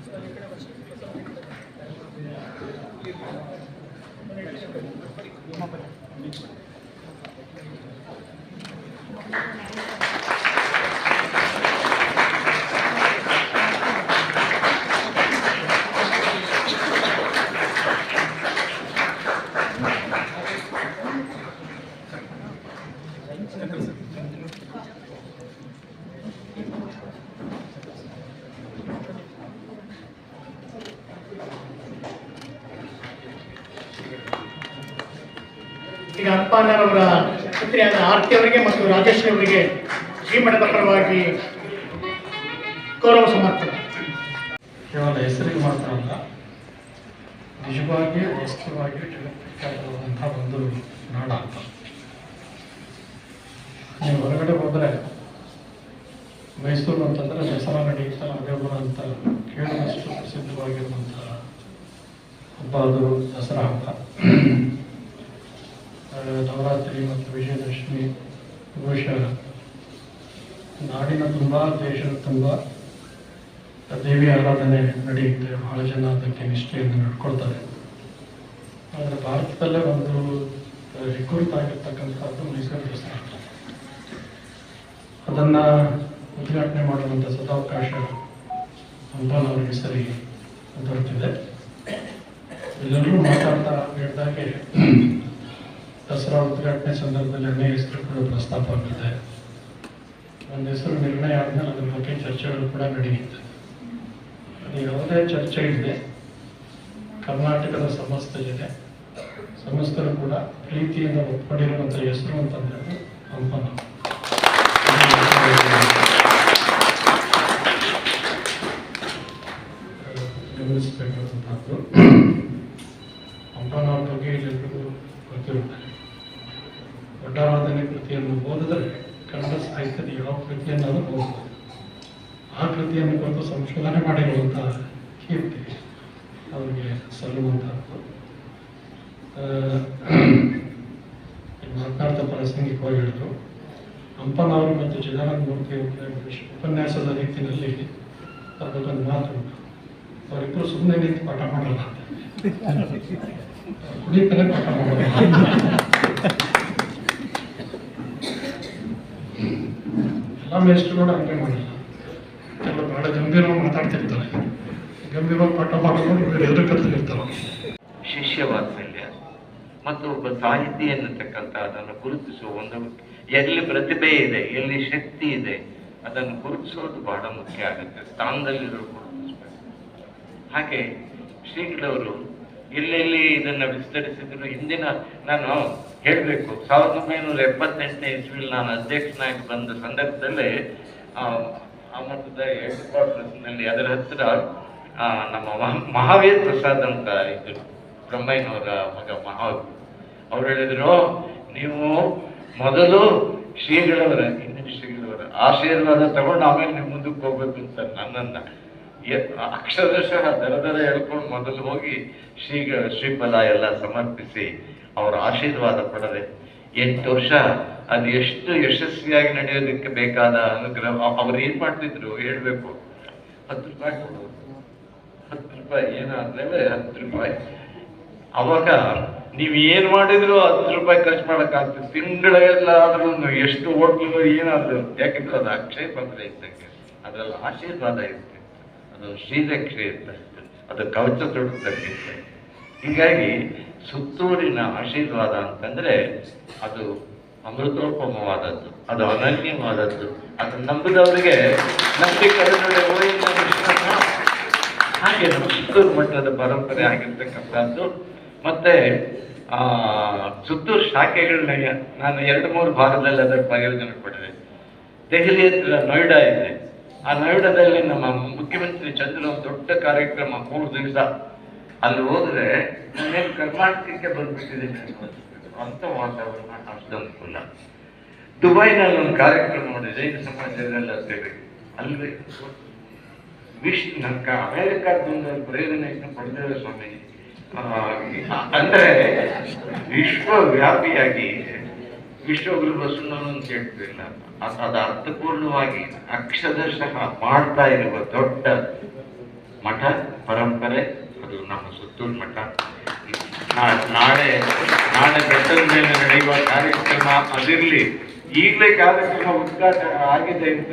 ಸ್ವಾಮಿ ಆಯ್ತಾ ಈಗ ಅಪ್ಪಾನವರ ಪುತ್ರಿಯಾದ ಆರ್ತಿ ಅವರಿಗೆ ಮತ್ತು ರಾಜೇಶ್ ಅವರಿಗೆ ಶ್ರೀಮಠದ ಪರವಾಗಿ ಗೌರವ ಸಮರ್ಪಣೆ. ಕೇವಲ ಹೆಸರಿಗೆ ಮಾತ್ರ ಅಲ್ಲ ನಿಜವಾಗಿ ವಸ್ತುವಾಗಿ ಜಗತ್ತಿಗಾದಂಥ ಒಂದು ನಾಡ ಅಂತ ನೀವು ಹೊರಗಡೆ ಹೋದರೆ ಮೈಸೂರು ಅಂತಂದರೆ ದಸರಾ ನಡೆಯುತ್ತಾ ಅದೇವರ ಅಂತ ಕೇಳುವಷ್ಟು ಪ್ರಸಿದ್ಧವಾಗಿರುವಂಥ ಹಬ್ಬ ಅದು ದಸರಾ ಹಬ್ಬ. ನವರಾತ್ರಿ ಮತ್ತು ವಿಜಯದಶಮಿ ಬಹುಶಃ ನಾಡಿನ ತುಂಬ ದೇಶದ ತುಂಬ ದೇವಿ ಆರಾಧನೆ ನಡೆಯುತ್ತೆ. ಬಹಳ ಜನ ಅದಕ್ಕೆ ನಿಷ್ಠೆಯನ್ನು ನಡ್ಕೊಳ್ತಾರೆ. ಆದರೆ ಭಾರತದಲ್ಲೇ ಒಂದು ರಿಕೃತ ಆಗಿರ್ತಕ್ಕಂಥದ್ದು ಮೈಸೂರು ದಸರಾ ಅದನ್ನು ಉದ್ಘಾಟನೆ ಮಾಡುವಂಥ ಸದಾವಕಾಶ ಅಂಬಾನವರಿಗೆ ಸರಿ ದೊರೆತಿದೆ. ಎಲ್ಲರೂ ಮಾತಾಡ್ತಾ ಹೇಳಿದಾಗೆ ದಸರಾ ಉದ್ಘಾಟನೆ ಸಂದರ್ಭದಲ್ಲಿ ಅನೇಕ ಕೂಡ ಪ್ರಸ್ತಾಪ ಆಗಿದೆ ಒಂದು ಹೆಸರು ನಿರ್ಣಯ ಆದ್ಮೇಲೆ ಅದ್ರ ಬಗ್ಗೆ ಚರ್ಚೆಗಳು ಕೂಡ ನಡೆಯುತ್ತೆ. ಅದು ಯಾವುದೇ ಚರ್ಚೆ ಇದೆ ಕರ್ನಾಟಕದ ಸಮಸ್ತ ಜನ, ಸಮಸ್ತರು ಕೂಡ ಪ್ರೀತಿಯಿಂದ ಒಪ್ಕೊಂಡಿರುವಂಥ ಹೆಸರು ಅಂತಂದ್ರೆ ಗಮನಿಸಬೇಕಾದಂಥದ್ದು ಹಂಪನವ್ರ ಬಗ್ಗೆ ಎಲ್ಲರಿಗೂ ಗೊತ್ತಿರುತ್ತೆ ದೊಡ್ಡರಾಧನೆ ಕೃತಿಯನ್ನು ಓದಿದ್ರೆ ಕನ್ನಡ ಸಾಹಿತ್ಯದ ಯಾವ ಕೃತಿಯನ್ನಾದರೂ ಓದಬಹುದು ಆ ಕೃತಿಯನ್ನು ಕುರಿತು ಸಂಶೋಧನೆ ಮಾಡಿರುವಂಥ ಕೀರ್ತಿ ಅವರಿಗೆ ಇಲ್ಲಿ ಮಾತನಾಡ್ತಾ ಪ್ರಾಸಂಗಿಕವಾಗಿ ಹೇಳಿದ್ರು ಹಂಪನವರು ಮತ್ತು ಚಿದಾನಂದ ಮೂರ್ತಿ ಉಪನ್ಯಾಸದ ರೀತಿಯಲ್ಲಿ ಅದಕ್ಕೊಂದು ಮಾತು ಅವರಿಬ್ಬರು ಸುಮ್ಮನೆ ನಿಂತು ಪಾಠ ಮಾಡಲ್ಲ ಕುಡಿತಲೇ ಪಾಠ ಮಾಡಲ್ಲ ಎಲ್ಲ ಮೇಷ್ಟ್ರುಗಳು ಹಂಗೆ ಮಾಡಿ. ಎಲ್ಲ ಬಹಳ ಗಂಭೀರವಾಗಿ ಮಾತಾಡ್ತಿರ್ತಾರೆ. ಗಂಭೀರವಾಗಿ ಪಾಠ ಮಾಡಿಕೊಂಡು ಎದುರು ಕಲ್ತಿರ್ತಾರೆ ಶಿಷ್ಯವಾದ ಮೇಲೆ ಮತ್ತು ಒಬ್ಬ ಸಾಹಿತಿ ಎನ್ನತಕ್ಕಂಥ ಅದನ್ನು ಗುರುತಿಸುವ ಒಂದು ಎಲ್ಲಿ ಪ್ರತಿಭೆ ಇದೆ, ಎಲ್ಲಿ ಶಕ್ತಿ ಇದೆ, ಅದನ್ನು ಗುರುತಿಸೋದು ಬಹಳ ಮುಖ್ಯ ಆಗುತ್ತೆ. ಸ್ಥಾನದಲ್ಲಿರೋ ಗುರುತಿಸ್ಬೇಕು. ಹಾಗೆ ಶ್ರೀಗಳವರು ಎಲ್ಲೆಲ್ಲಿ ಇದನ್ನು ವಿಸ್ತರಿಸಿದ್ರು. ಹಿಂದಿನ ನಾನು ಹೇಳಬೇಕು ಸಾವಿರದ ಒಂಬೈನೂರ ಎಪ್ಪತ್ತೆಂಟನೇ ಇಸ್ವಿಲಿ ನಾನು ಅಧ್ಯಕ್ಷನಾಗಿ ಬಂದ ಸಂದರ್ಭದಲ್ಲಿ ಆ, ಮಠದ ಅದರ ಹತ್ತಿರ ನಮ್ಮ ಮಹ- ಮಹಾವೀರ್ ಪ್ರಸಾದ್ ಅಂತ ಇದ್ರು ಬ್ರಹ್ಮಯ್ಯನವರ ಮಗ ಮಹಾವೀರ್. ಅವ್ರು ಹೇಳಿದ್ರು ನೀವು ಮೊದಲು ಶ್ರೀಗಳವರ ಹಿಂದಿನ ಶ್ರೀಗಳವರ ಆಶೀರ್ವಾದ ತಗೊಂಡು ಆಮೇಲೆ ನಿಮ್ಮ ಮುಂದಕ್ಕೆ ಹೋಗ್ಬೇಕು ಅಂತ ನನ್ನನ್ನ. ಅಕ್ಷರಶಃ ದರ ದರ ಹೇಳ್ಕೊಂಡು ಮೊದಲು ಹೋಗಿ ಶ್ರೀ ಶ್ರೀಫಲ ಎಲ್ಲ ಸಮರ್ಪಿಸಿ ಅವರ ಆಶೀರ್ವಾದ ಪಡೆದೆ. ಎಂಟು ವರ್ಷ, ಅದು ಎಷ್ಟು ಯಶಸ್ವಿಯಾಗಿ ನಡೆಯೋದಕ್ಕೆ ಬೇಕಾದ ಅನುಗ್ರಹ, ಅವ್ರು ಏನ್ ಮಾಡ್ತಿದ್ರು ಹೇಳ್ಬೇಕು. ಹತ್ತು ರೂಪಾಯಿ ಕೊಡೋದು ಹತ್ತು ರೂಪಾಯಿ ಏನಾದ್ಮೇಲೆ ಹತ್ತು ರೂಪಾಯಿ. ಅವಾಗ ನೀವ್ ಏನ್ ಮಾಡಿದ್ರು ಹತ್ತು ರೂಪಾಯಿ ಖರ್ಚು ಮಾಡಕ್ಕಾಗ್ತದೆ ತಿಂಗಳೆಲ್ಲ ಆದ್ರೂ ಎಷ್ಟು ಹೋಟ್ಲು ಏನಾದ್ರು ಯಾಕೆಂದ್ರೆ ಅದು ಅಕ್ಷಯ ಪತ್ರ ಇದ್ದಂಗೆ. ಅದ್ರಲ್ಲಿ ಆಶೀರ್ವಾದ ಇರುತ್ತೆ ಅದು ಶ್ರೀರಕ್ಷೆ ಅಂತ ಅದು ಕವಚ ತೊಡುತ್ತಂಗೆ ಹೀಗಾಗಿ ಸುತ್ತೂರಿನ ಆಶೀರ್ವಾದ ಅಂತಂದರೆ ಅದು ಅಮೃತೋಪಮವಾದದ್ದು, ಅದು ಅನನ್ಯವಾದದ್ದು. ಅದು ನಂಬಿದವರಿಗೆ ನಂಬಿಕೆ ಹಾಗೆ ನಮ್ಮ ಸುತ್ತೂರು ಮಠದ ಪರಂಪರೆ ಆಗಿರ್ತಕ್ಕಂಥದ್ದು. ಮತ್ತೆ ಸುತ್ತೂರು ಶಾಖೆಗಳನ್ನ ನಾನು ಎರಡು ಮೂರು ಭಾಗದಲ್ಲಿ ಅದರ ಪ್ರಯೋಜನ ಪಡೆದೆ ದೆಹಲಿ ಹತ್ರ ನೋಯ್ಡಾ ಇದೆ. ಆ ನೋಯ್ಡಾದಲ್ಲಿ ನಮ್ಮ ಮುಖ್ಯಮಂತ್ರಿ ಚಂದ್ರ ದೊಡ್ಡ ಕಾರ್ಯಕ್ರಮ ಮೂರು ದಿವಸ. ಅಲ್ಲಿ ಹೋದ್ರೆ ನಾನೇನು ಕರ್ನಾಟಕಕ್ಕೆ ಬಂದ್ಬಿಟ್ಟಿದ್ದೀನಿ ಅಂತ ವಾತಾವರಣ ಅಷ್ಟು ಅನುಕೂಲ ದುಬೈನಲ್ಲಿ ಒಂದು ಕಾರ್ಯಕ್ರಮ ನೋಡಿ ಜೈನ ಸಮಾಜದಲ್ಲ ಸೇರಿ ಅಲ್ಲಿ ವಿಶ್ ನನ್ಕ ಅಮೆರಿಕದಿಂದ ಪ್ರೇರಣೆಯನ್ನು ಸ್ವಾಮಿ ಅಂದ್ರೆ ವಿಶ್ವವ್ಯಾಪಿಯಾಗಿ ವಿಶ್ವಗುರು ಬಸವಣ್ಣನ ಅಂತ ಹೇಳ್ತಿಲ್ಲ ಅದ್- ಅರ್ಥಪೂರ್ಣವಾಗಿ ಅಕ್ಷರಶಃ ಮಾಡ್ತಾ ಇರುವ ದೊಡ್ಡ ಮಠ, ಪರಂಪರೆ, ಅದು ನಮ್ಮ ಸುತ್ತೂರು ಮಠ. ನಾಳೆ ನಾಳೆ ಬೆಟ್ಟದ ಮೇಲೆ ನಡೆಯುವ ಕಾರ್ಯಕ್ರಮ ಅದಿರಲಿ. ಈಗಲೇ ಕಾರ್ಯಕ್ರಮ ಉದ್ಘಾಟನೆ ಆಗಿದೆ ಅಂತ.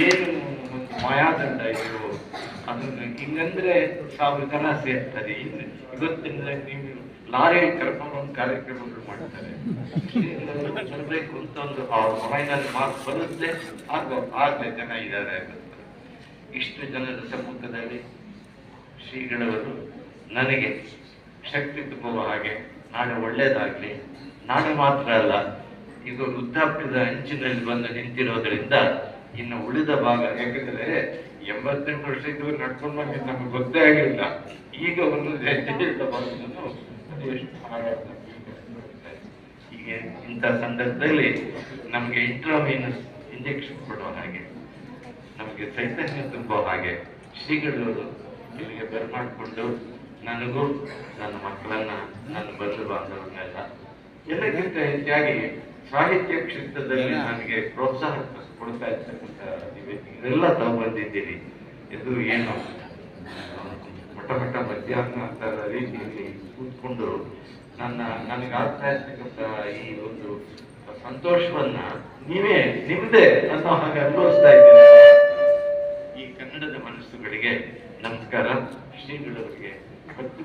ಏನು ಮಾಯಾದಂಡ ಇದು? ಹಿಂಗಂದ್ರೆ ಸಾವಿರ ಜನ ಸೇರ್ತಾರೆ ಇನ್ನು ಇವತ್ತಿನ ನೀವು ಲಾರಿ ಕರ್ಕೊಂಡು ಒಂದು ಕಾರ್ಯಕ್ರಮಗಳು ಮಾಡ್ತಾರೆ. ಬರಬೇಕು ಅಂತ ಒಂದು ಅವ್ರ ಮಾರ್ಕ್ ಬರುತ್ತೆ. ಆಗ ಆಗಲೇ ಜನ ಇದ್ದಾರೆ. ಇಷ್ಟು ಜನರ ಸಮ್ಮುಖದಲ್ಲಿ ಶ್ರೀಗಳವರು ನನಗೆ ಶಕ್ತಿ ತುಂಬುವ ಹಾಗೆ ನಾಳೆ ಒಳ್ಳೇದಾಗ್ಲಿ ನಾಳೆ ಮಾತ್ರ ಅಲ್ಲ, ಇದು ವೃದ್ಧಾಪ್ಯದ ಅಂಚಿನಲ್ಲಿ ಬಂದು ನಿಂತಿರೋದ್ರಿಂದ ಇನ್ನು ಉಳಿದ ಭಾಗ, ಯಾಕಂದ್ರೆ ಎಂಬತ್ತೆಂಟು ವರ್ಷ ಇದ್ದವರು ನಡ್ಕೊಂಡು ಬಂದಿದ್ದು ನಮ್ಗೆ ಗೊತ್ತೇ ಆಗಿಲ್ಲ. ಈಗ ಒಂದು. ಹೀಗೆ ಇಂಥ ಸಂದರ್ಭದಲ್ಲಿ ನಮಗೆ ಇಂಟ್ರಾವೀನಸ್ ಇಂಜೆಕ್ಷನ್ ಕೊಡುವ ಹಾಗೆ. ನಮಗೆ ಚೈತನ್ಯ ತುಂಬೋ ಹಾಗೆ. ಶ್ರೀಗಳು ಇಲ್ಲಿಗೆ ಬರ್ಮಾಡ್ಕೊಂಡು ನನಗೂ ನನ್ನ ಮಕ್ಕಳನ್ನ, ನನ್ನ ಬಂಧು ಬಾಂಧವರನ್ನೆಲ್ಲ ಎಲ್ಲಕ್ಕಿಂತ ಹೆಚ್ಚಾಗಿ ಸಾಹಿತ್ಯ ಕ್ಷೇತ್ರದಲ್ಲಿ ನನಗೆ ಪ್ರೋತ್ಸಾಹ ಕೊಡ್ತಾ ಇರ್ತಕ್ಕಂಥ ಇದೆಲ್ಲ ತಗೊಂಡ್ಬಂದಿದ್ದೀರಿ ಇದು ಏನು ಮೊಟ್ಟ ಮಠ ಮಧ್ಯಾಹ್ನ ಅಂತ ರೀತಿಯಲ್ಲಿ ಕೂತ್ಕೊಂಡು ನನ್ನ ನನಗೆ ಆಗ್ತಾ ಇರ್ತಕ್ಕಂಥ ಈ ಒಂದು ಸಂತೋಷವನ್ನ ನೀವೇ ನಿಮ್ದೇ ನನ್ನ ಹಾಗೆ ಅನುಭವಿಸ್ತಾ ಇದ್ದೀನಿ. ಈ ಕನ್ನಡದ ಮನಸ್ಸುಗಳಿಗೆ ನಮಸ್ಕಾರ. ಶ್ರೀಗಳವರಿಗೆ ಭಕ್ತಿ